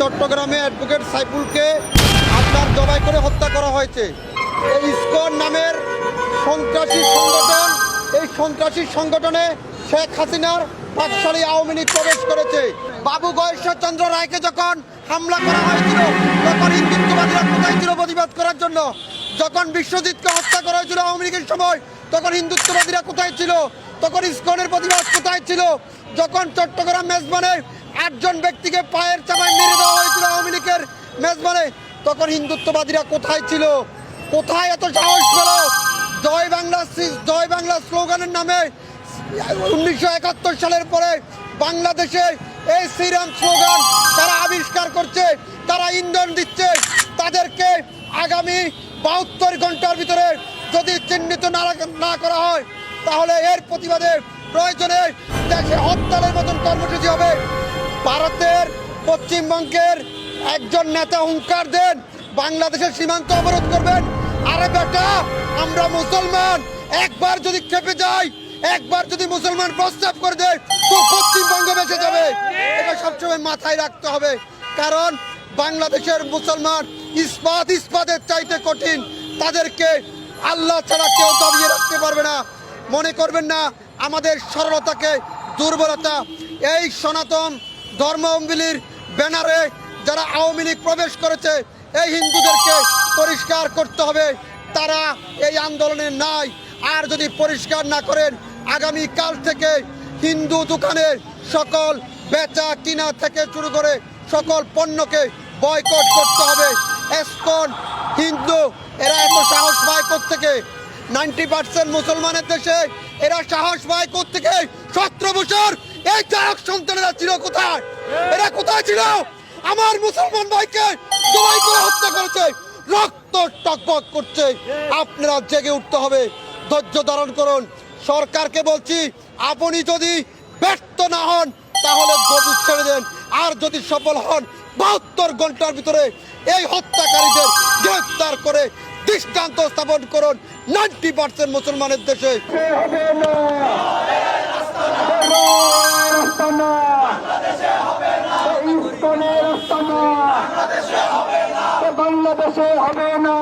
চট্টগ্রামে অ্যাডভোকেট সাইফুলকে আপনার জবাই করে হত্যা করা হয়েছে। এই ইসকন নামের সন্ত্রাসী সংগঠন, এই সন্ত্রাসী সংগঠনে শেখ হাসিনার পাকশালী আওয়ামী লীগ প্রবেশ করেছে। বাবু গয়েশ্বরচন্দ্র রায়কে যখন হামলা করা হয়েছিল, তখন হিন্দুত্ববাদীরা কোথায় ছিল প্রতিবাদ করার জন্য? যখন বিশ্বজিৎকে হত্যা করা হয়েছিল আওয়ামী লীগের সময়, তখন হিন্দুত্ববাদীরা কোথায় ছিল? তখন ইসকনের প্রতিবাদ কোথায় ছিল? যখন চট্টগ্রাম মেজবানে আটজন ব্যক্তিকে পায়ের চাপায় মেরে দেওয়া হয়েছিল আওয়ামী লীগের মেজবানে। তখন হিন্দুত্ববাদীরা কোথায় ছিল? কোথায় এত সাহস পেল? জয় বাংলা জয় বাংলা স্লোগানের নামে উনিশশো একাত্তর সালের পরে বাংলাদেশে এই শ্রীরাম স্লোগান তারা আবিষ্কার করছে, তারা ইন্ধন দিচ্ছে। তাদেরকে আগামী বাহাত্তর ঘণ্টার ভিতরে যদি চিহ্নিত না করা হয়, তাহলে এর প্রতিবাদে প্রয়োজনে দেশে হরতালের মতন কর্মসূচি হবে। ভারতের পশ্চিমবঙ্গের একজন নেতা হুঙ্কার দেন, বাংলাদেশের সীমান্ত অবরোধ করবেন। আরে বেটা, আমরা মুসলমান। একবার যদি খেপে যাই, একবার যদি মুসলমান প্রস্তাব করে দেয়, তো পশ্চিমবঙ্গ বেঁচে যাবে। এটা সবসময় মাথায় রাখতে হবে। কারণ বাংলাদেশের মুসলমান ইস্পাত ইস্পাতের চাইতে কঠিন। তাদেরকে আল্লাহ ছাড়া কেউ দাবিয়ে রাখতে পারবে না। মনে করবেন না, আমাদের সরলতাকে, দুর্বলতা, এই সনাতন ধর্মাবলীর ব্যানারে যারা আওয়ামী লীগ প্রবেশ করেছে, এই হিন্দুদেরকে পরিষ্কার করতে হবে। তারা এই আন্দোলনে নাই। আর যদি পরিষ্কার না করেন আগামী কাল থেকে হিন্দু দোকানের সকল বেচা কিনা থেকে শুরু করে সকল পণ্যকে বয়কট করতে হবে। এসকন হিন্দু, এরা এত সাহস পায় থেকে নাইনটি পার্সেন্ট মুসলমানের দেশে এরা সাহস পায় থেকে সতেরো বছর এই চারক সন্তানেরা ছিল কোথায়? এরা কোথায় ছিল? আমার মুসলমান ভাইকে জবাই করে হত্যা করেছে, রক্ত টকবক করছে। আপনারা জেগে উঠতে হবে, ধৈর্য ধারণ করুন। সরকারকে বলছি, আপনি যদি ব্যর্থ না হন, তাহলে গদি ছেড়ে দেন। আর যদি সফল হন, বাহাত্তর ঘণ্টার ভিতরে এই হত্যাকারীদের গ্রেফতার করে দৃষ্টান্ত স্থাপন করুন। নাইনটি পার্সেন্ট মুসলমানের দেশে। বাংলাদেশে হবে না।